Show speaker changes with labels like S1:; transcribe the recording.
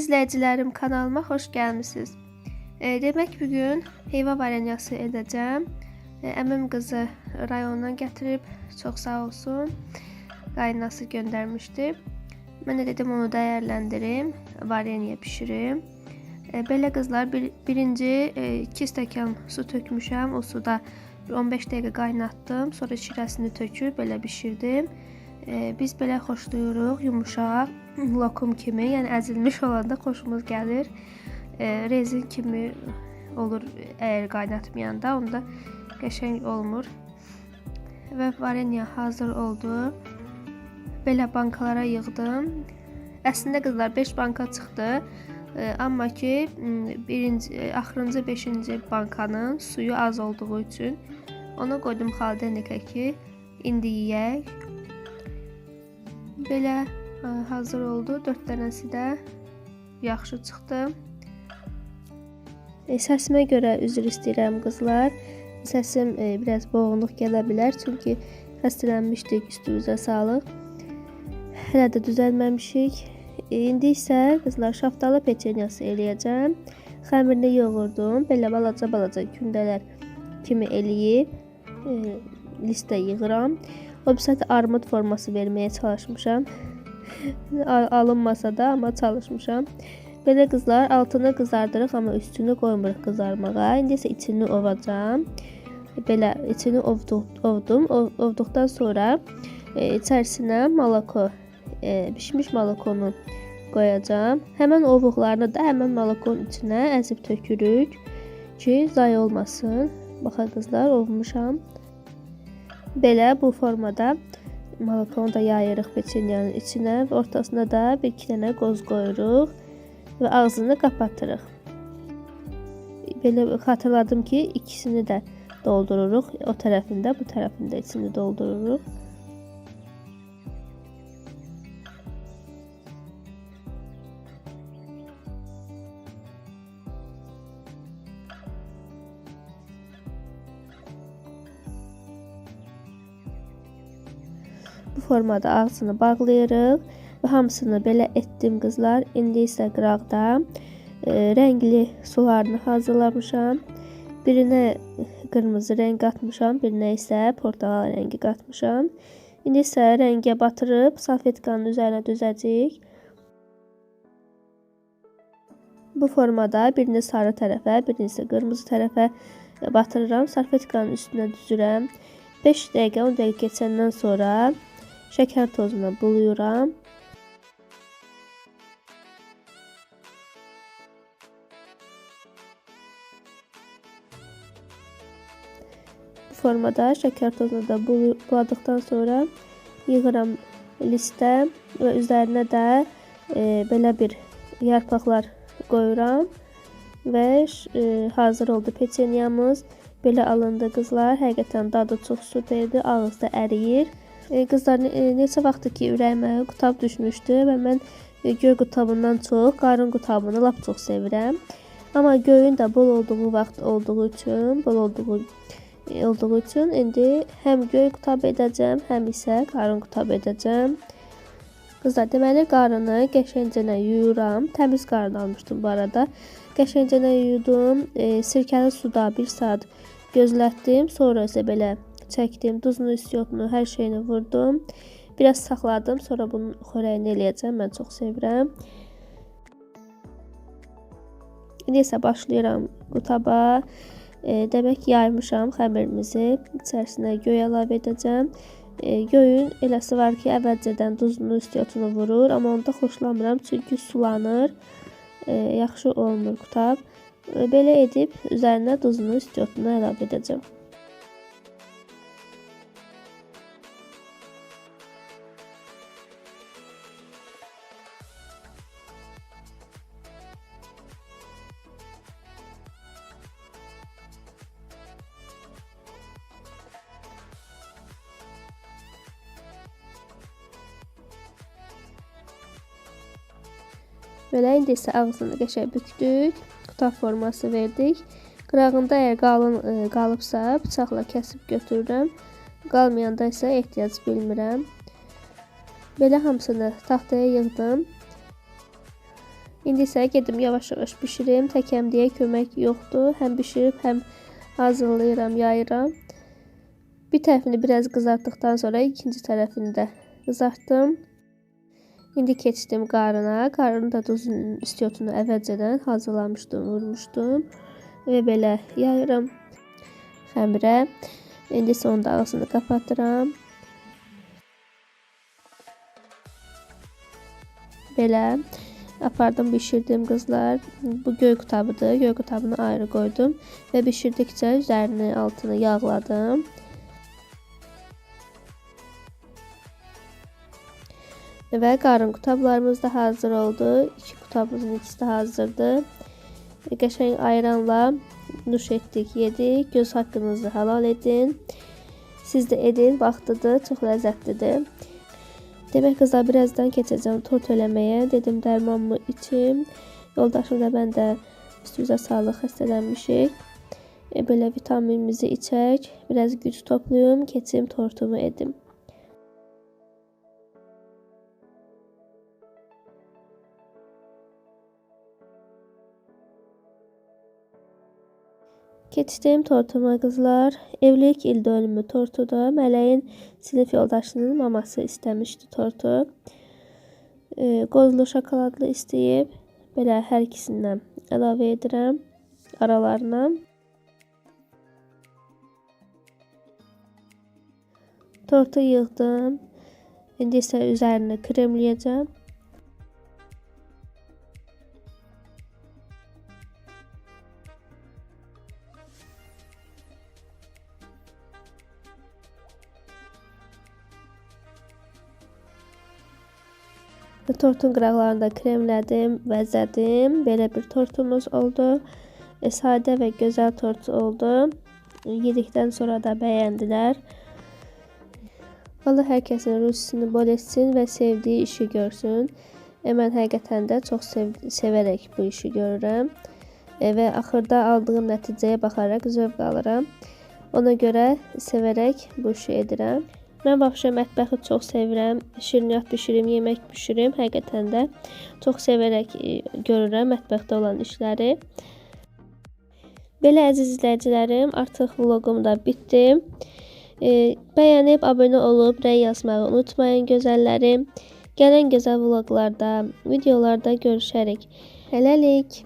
S1: izləyicilərim kanalıma xoş gəlmisiniz. E, demək bu gün heyva varenyası edəcəm. E, əmim rayondan gətirib, çox sağ olsun. Qaynası göndərmişdi. Mən də dedim onu dəyərləndirim, varenya bişirim. E, belə qızlar bir, birinci 2 stəkan su tökmüşəm. O suda 15 dəqiqə qaynatdım. Sonra şirəsini töküb belə bişirdim. E, biz belə xoşlayırıq, yumuşaq, lokum kimi, yəni əzilmiş olanda xoşumuz gəlir. E, rezin kimi olur əgər qaynatmayanda, onda qəşəng olmur. Və varenya hazır oldu. Belə bankalara yığdım. Əslində qızlar 5 banka çıxdı. E, amma ki, birinci, e, axırıncı 5-ci bankanın suyu az olduğu üçün ona qoydum xaldenlikə ki, indi yeyək. Belə hazır oldu. 4 dənəsi də yaxşı çıxdı. E, səsimə görə üzr istəyirəm qızlar. Səsim e, biraz boğuqluq gələ bilər, çünki xəstələnmişdik, üstümüzə sağlıq. Hələ də düzəlməmişik. E, indi isə qızlar şaftalı peçenyası eləyəcəm. Xəmirini yoğurdum. Belə balaca-balaca kündələr kimi eləyib e, listə yığıram. O armud forması verməyə çalışmışam. Alınmasa da, amma çalışmışam. Belə qızlar altını qızardırıq, amma üstünü qoymuruq qızarmağa. İndi isə içini ovacam. Belə içini ovduq, ovdum. Ov, ovduqdan sonra e, içərisinə malako, e, bişmiş malakonu qoyacağam. Həmən ovuqlarını da həmən malakonun içinə əzib tökürük ki, zay olmasın. Baxa qızlar, ovmuşam. Belə bu formada malakonu da yayırıq peçenyanın içinə və ortasına da bir iki dənə qoz qoyuruq və ağzını qapatırıq. Belə xatırladım ki, ikisini də doldururuq. O tərəfində, bu tərəfində içini doldururuq. Bu formada ağzını bağlayırıq və hamısını belə etdim qızlar. İndi isə qıraqda e, rəngli sularını hazırlamışam. Birinə qırmızı rəng qatmışam, birinə isə portağal rəngi qatmışam. İndi isə rəngə batırıb salfetkanın üzərinə düzəcəyik. Bu formada birini sarı tərəfə, birini isə qırmızı tərəfə batırıram. Salfetkanın üstünə düzürəm. 5 dəqiqə, 10 dəqiqə keçəndən sonra şeker tozuna buluyuram. Bu formada şeker tozunu da buladıktan sonra yığıram listə və üzərinə də e, belə bir yarpaqlar qoyuram və e, hazır oldu peçenyamız. Belə alındı qızlar. Həqiqətən dadı çox süperdir. Ağızda əriyir. E, qızlar e, neçə vaxtdır ki, ürəyimə qutab düşmüşdü və mən e, göy qutabından çox qarın qutabını lap çox sevirəm. Amma göyün də bol olduğu vaxt olduğu üçün, bol olduğu olduğu üçün indi həm göy qutab edəcəm, həm isə qarın qutab edəcəm. Qızlar, deməli qarını qəşəngcənə yuyuram. Təmiz qarın almışdım bu arada. Qəşəngcənə yuyudum. E, sirkəli suda 1 saat gözlətdim. Sonra isə belə çəkdim. Duzunu, istiotunu, hər şeyini vurdum. Biraz saxladım. Sonra bunun xörəyini eləyəcəm. Mən çox sevirəm. İndi isə başlayıram qutaba. E, demək yaymışam xəmirimizi. İçərisinə göy əlavə edəcəm. E, göyün eləsi var ki, əvvəlcədən duzunu, istiotunu vurur, amma onda xoşlamıram çünki sulanır. E, yaxşı olmur qutab. E, belə edib üzərinə duzunu, istiotunu əlavə edəcəm. Belə indi isə ağzını qəşəng bükdük. Qutab forması verdik. Qırağında əgər qalın ə, e, qalıbsa bıçaqla kəsib götürürəm. Qalmayanda isə ehtiyac bilmirəm. Belə hamısını taxtaya yığdım. İndi isə gedim yavaş-yavaş bişirim. Təkəm deyə kömək yoxdur. Həm bişirib, həm hazırlayıram, yayıram. Bir tərəfini biraz qızartdıqdan sonra ikinci tərəfini də qızartdım. İndi keçdim qarına. Qarının da duzun istiotunu əvvəlcədən hazırlamışdım, vurmuşdum. Və belə yayıram xəmirə. İndi isə onun da ağzını qapatıram. Belə apardım, bişirdim qızlar. Bu göy qutabıdır. Göy qutabını ayrı qoydum və bişirdikcə üzərini, altını yağladım. Və qarın qutablarımız da hazır oldu. İki qutabımızın ikisi də hazırdır. Qəşəng ayranla nuş etdik, yedik. Göz haqqınızı halal edin. Siz də edin, vaxtıdır, çox ləzzətlidir. Demək qızlar birazdan keçəcəm tort eləməyə. Dedim dərmanımı içim. Yoldaşım da mən də üstümüzə sağlıq xəstələnmişik. E, belə vitaminimizi içək, biraz güc toplayım, keçim tortumu edim. Keçdim tortuma qızlar. Evlilik il dönümü tortudur. Mələyin sinif yoldaşının maması istəmişdi tortu. E, qozlu şokoladlı istəyib. Belə hər ikisindən əlavə edirəm aralarına. Tortu yığdım. İndi isə üzərini kremləyəcəm. Tortun qıraqlarını da kremlədim, vəzədim. Belə bir tortumuz oldu. E, sadə və gözəl tort oldu. Yedikdən sonra da bəyəndilər. Allah hər kəsin ruzisini bol etsin və sevdiyi işi görsün. E, mən həqiqətən də çox sev sevərək bu işi görürəm. E, və axırda aldığım nəticəyə baxaraq zövq alıram. Ona görə sevərək bu işi edirəm. Mən vəbşə mətbəxi çox sevirəm. Şirniyyat bişirim, yemək bişirim. Həqiqətən də çox sevərək e, görürəm mətbəxdə olan işləri. Belə əziz izləyicilərim, artıq vloqum da bitdi. E, bəyənib abunə olub rəy yazmağı unutmayın gözəllərim. Gələn gözəl vloqlarda, videolarda görüşərik. Hələlik.